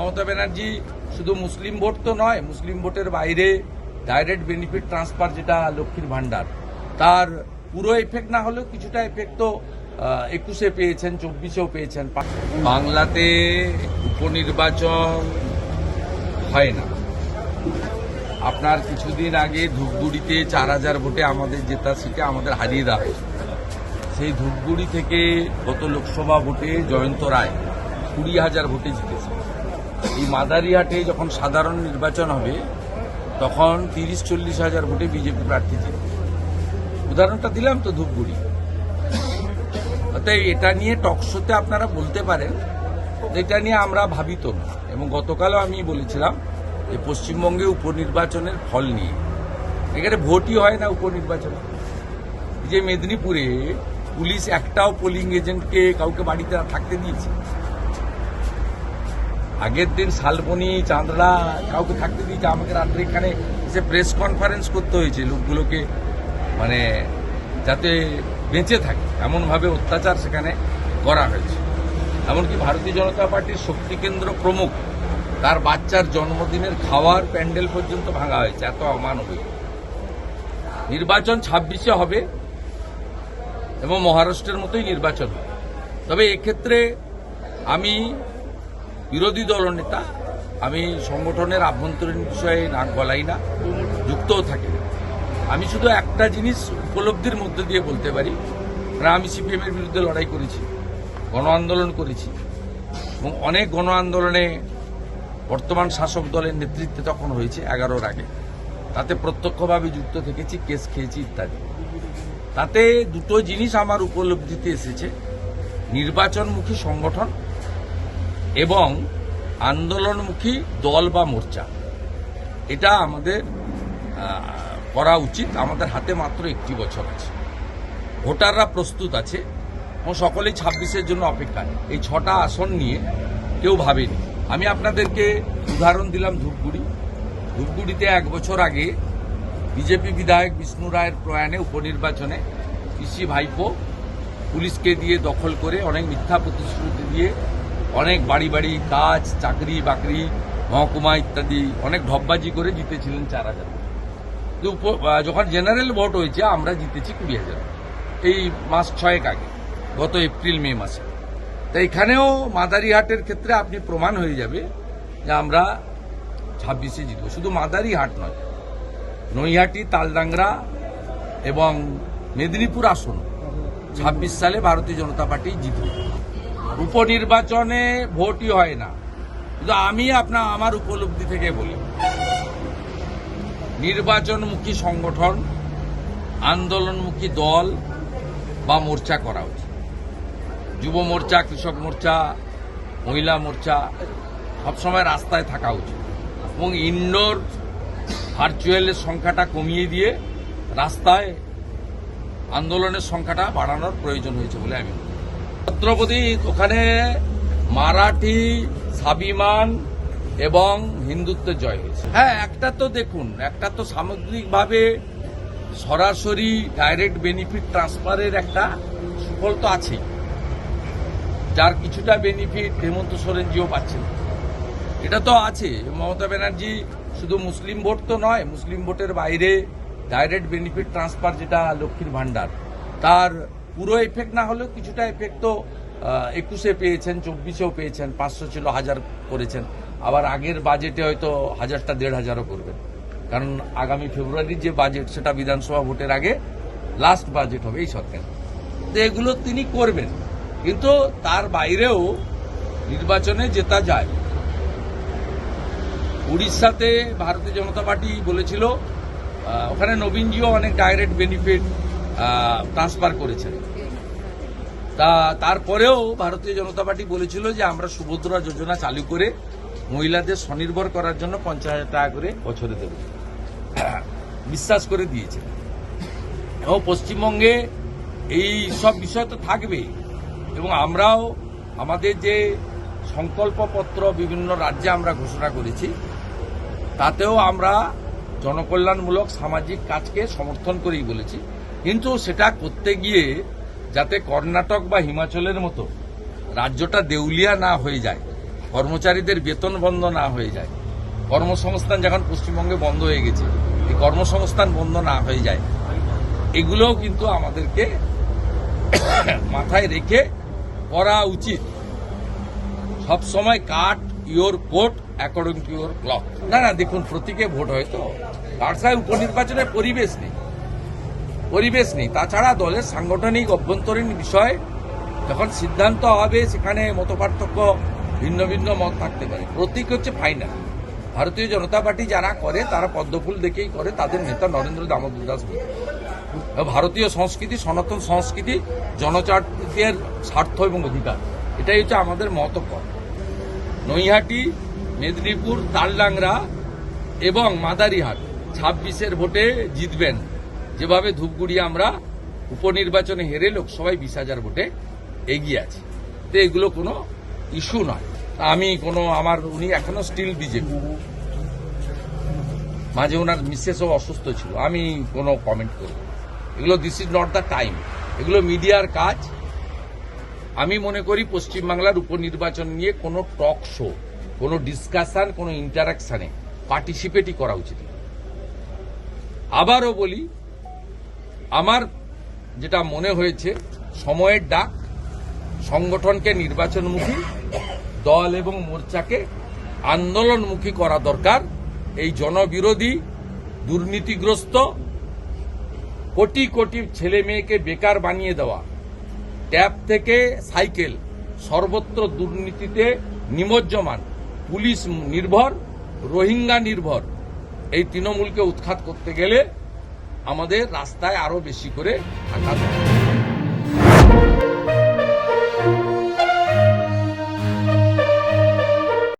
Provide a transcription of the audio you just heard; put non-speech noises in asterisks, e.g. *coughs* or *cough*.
মমতা ব্যানার্জি শুধু মুসলিম ভোট তো নয়, মুসলিম ভোটের বাইরে ডাইরেক্ট বেনিফিট ট্রান্সফার যেটা লক্ষ্মীর ভান্ডার তার পুরো এফেক্ট না হলেও কিছুটা এফেক্ট তো একুশে পেয়েছেন, চব্বিশেও পেয়েছেন। বাংলাতে উপনির্বাচন হয় না। আপনার কিছুদিন আগে ধূপগুড়িতে চার হাজার ভোটে আমাদের জেতা সিটে আমাদের হারিয়ে দেওয়া হয়েছে। সেই ধূপগুড়ি থেকে গত লোকসভা ভোটে জয়ন্ত রায় কুড়ি হাজার ভোটে জিতেছে। এই মাদারিহাটে যখন সাধারণ নির্বাচন হবে, তখন তিরিশ চল্লিশ হাজার ভোটে বিজেপি প্রার্থী জিতবে উদাহরণটা দিলাম তো ধূপগুড়ি। অতএব এটা নিয়ে টকশোতে আপনারা বলতে পারেন এটা নিয়ে আমরা ভাবিত না। এবং গতকালও আমি বলেছিলাম যে পশ্চিমবঙ্গে উপনির্বাচনের ফল নিয়ে। এখানে ভোটই হয় না উপনির্বাচনে। যে মেদিনীপুরে পুলিশ একটাও পোলিং এজেন্টকে কাউকে বাড়িতে থাকতে দিয়েছে। আগের দিন শালবনি চাঁদড়া কাউকে থাকতে দিয়েছে, আমাকে রাত্রে এখানে এসে প্রেস কনফারেন্স করতে হয়েছে লোকগুলোকে মানে যাতে বেঁচে থাকে। এমনভাবে অত্যাচার সেখানে করা হয়েছে। এমনকি ভারতীয় জনতা পার্টির শক্তি কেন্দ্র প্রমুখ, তার বাচ্চার জন্মদিনের খাওয়ার প্যান্ডেল পর্যন্ত ভাঙা হয়েছে, এত অমানবিক। নির্বাচন ছাব্বিশে হবে এবং মহারাষ্ট্রের মতোই নির্বাচন হবে। তবে এক্ষেত্রে আমি বিরোধী দলনেতা আমি সংগঠনের আভ্যন্তরীণ বিষয়ে নাক গলাই না, যুক্তও থাকি না। আমি শুধু একটা জিনিস উপলব্ধির মধ্যে দিয়ে বলতে পারি কারণ আমি সিপিএম এর বিরুদ্ধে লড়াই করেছি, গণ আন্দোলন করেছি, এবং অনেক গণ আন্দোলনে বর্তমান শাসক দলের নেতৃত্বে তখন হয়েছে এগারোর আগে। তাতে প্রত্যক্ষভাবে যুক্ত থেকেছি, কেস খেয়েছি ইত্যাদি। তাতে দুটো জিনিস আমার উপলব্ধিতে এসেছে, নির্বাচনমুখী সংগঠন এবং আন্দোলনমুখী দল বা মোর্চা। এটা আমাদের করা উচিত। আমাদের হাতে মাত্র একটি বছর আছে। ভোটাররা প্রস্তুত আছে এবং সকলেই ছাব্বিশের জন্য অপেক্ষায় এই ছটা আসন নিয়ে কেউ ভাবেনি। আমি আপনাদেরকে উদাহরণ দিলাম ধূপগুড়ি। ধূপগুড়িতে এক বছর আগে বিজেপি বিধায়ক বিষ্ণু রায়ের প্রয়াণে উপনির্বাচনে পিসি ভাইপো পুলিশকে দিয়ে দখল করে অনেক মিথ্যা প্রতিশ্রুতি দিয়ে অনেক বাড়ি বাড়ি কাজ, চাকরি বাকরি, মহকুমা ইত্যাদি অনেক ঢপবাজি করে জিতেছিলেন চার হাজার যখন জেনারেল ভোট হয়েছে, আমরা জিতেছি কুড়ি হাজার এই মাস ছয়েক আগে, গত এপ্রিল, মে মাসে। তা এখানেও মাদারিহাটের ক্ষেত্রে আপনি প্রমাণ হয়ে যাবে যে আমরা ছাব্বিশে জিতবো। শুধু মাদারিহাট নয়, নৈহাটি, তালডাংরা এবং মেদিনীপুর আসন ছাব্বিশ সালে ভারতীয় জনতা পার্টি জিতবে। উপনির্বাচনে ভোটই হয় না। কিন্তু আমি আপনার, আমার উপলব্ধি থেকে বলি। নির্বাচনমুখী সংগঠন, আন্দোলনমুখী দল বা মোর্চা করা উচিত। যুব মোর্চা, কৃষক মোর্চা, মহিলা মোর্চা সবসময় রাস্তায় থাকা উচিত। এবং ইনডোর ভার্চুয়ালের সংখ্যাটা কমিয়ে দিয়ে রাস্তায় আন্দোলনের সংখ্যাটা বাড়ানোর প্রয়োজন হয়েছে বলে আমি। ছত্রপতি ওখানে মারাঠি, স্বাভিমান এবং হিন্দুত্বের জয় হয়েছে। হ্যাঁ একটা তো দেখুন, একটা তো সামগ্রিকভাবে সরাসরি ডাইরেক্ট বেনিফিট ট্রান্সফারের একটা সুফল তো আছেই। যার কিছুটা বেনিফিট হেমন্ত সোরেনজিও পাচ্ছেন। এটা তো আছে, মমতা ব্যানার্জি শুধু মুসলিম ভোট তো নয়, মুসলিম ভোটের বাইরে ডাইরেক্ট বেনিফিট ট্রান্সফার যেটা লক্ষ্মীর ভান্ডার তার পুরো এফেক্ট না হলেও কিছুটা এফেক্ট তো একুশে পেয়েছেন, চব্বিশেও পেয়েছেন, পাঁচশো ছিল, হাজার করেছেন। আবার আগের বাজেটে হয়তো হাজারটা, দেড় হাজারও করবেন। কারণ আগামী ফেব্রুয়ারির যে বাজেট সেটা বিধানসভা ভোটের আগে লাস্ট বাজেট হবে, এই সরকার। তো এগুলো তিনি করবেন। কিন্তু তার বাইরেও নির্বাচনে জেতা যায়। উড়িষ্যাতে ভারতীয় জনতা পার্টি বলেছিল ওখানে নবীনজিও অনেক ডাইরেক্ট বেনিফিট ট্রান্সফার করেছেন। তা তারপরেও ভারতীয় জনতা পার্টি বলেছিল যে আমরা সুভদ্রা যোজনা চালু করে মহিলাদের স্বনির্ভর করার জন্য পঞ্চাশ হাজার টাকা করে বছরে দেব। বিশ্বাস করে দিয়েছে। এবং পশ্চিমবঙ্গে এই সব বিষয় তো থাকবেই। এবং আমরাও আমাদের যে সংকল্পপত্র বিভিন্ন রাজ্যে আমরা ঘোষণা করেছি, তাতেও আমরা জনকল্যাণমূলক সামাজিক কাজকে সমর্থন করেই বলেছি। কিন্তু সেটা করতে গিয়ে যাতে কর্ণাটক বা হিমাচলের মতো রাজ্যটা দেউলিয়া না হয়ে যায়, কর্মচারীদের বেতন বন্ধ না হয়ে যায়, কর্মসংস্থান যখন পশ্চিমবঙ্গে বন্ধ হয়ে গেছে, এই কর্মসংস্থান বন্ধ না হয়ে যায়, এগুলোও কিন্তু আমাদেরকে *coughs* মাথায় রেখে করা উচিত। সব সময় cut your coat according to your cloth. না না, দেখুন, প্রতীকে ভোট হয় তো। বার্সায় উপনির্বাচনের পরিবেশ নেই। পরিবেশ নেই। তাছাড়া দলের সাংগঠনিক অভ্যন্তরীণ বিষয়, যখন সিদ্ধান্ত হবে, সেখানে মতপার্থক্য ভিন্ন ভিন্ন মত থাকতে পারে। প্রতীক হচ্ছে ফাইনাল ভারতীয় জনতা পার্টি যারা করে, তারা পদ্মফুল দেখেই করে, তাদের নেতা নরেন্দ্র দামোদর দাস ভারতীয় সংস্কৃতি, সনাতন সংস্কৃতি জনজাতির স্বার্থ এবং অধিকার। এটাই হচ্ছে আমাদের মতপথ। নৈহাটি, মেদিনীপুর, তালডাংরা এবং মাদারিহাট ছাব্বিশের ভোটে জিতবেন। যেভাবে ধূপগুড়ি আমরা উপনির্বাচনে হেরে লোকসভায় বিশ হাজার ভোটে এগিয়ে আছি। তো এগুলো কোনো ইস্যু নয়। আমি কোনো, আমার, উনি এখনও স্টিল বিজেপি। মাঝে ওনার মিসেসও অসুস্থ ছিল, আমি কোনো কমেন্ট করব এগুলো this is not the time এগুলো মিডিয়ার কাজ। আমি মনে করি পশ্চিমবাংলার উপনির্বাচন নিয়ে কোনো টক শো কোনো ডিসকাশন কোনো ইন্টারাকশনে পার্টিসিপেটই করা উচিত। আবারও বলি আমার যেটা মনে হয়েছে, সময়ের ডাক, সংগঠনকে নির্বাচনমুখী, দল এবং মোর্চাকে আন্দোলনমুখী করা দরকার। এই জনবিরোধী, দুর্নীতিগ্রস্ত, কোটি কোটি ছেলে মেয়েকে বেকার বানিয়ে দেওয়া ট্যাব থেকে সাইকেল, সর্বত্র দুর্নীতিতে নিমজ্জমান, পুলিশ নির্ভর, রোহিঙ্গা নির্ভর, এই তৃণমূলকে উৎখাত করতে গেলে আমাদের রাস্তায় আরও বেশি করে থাকা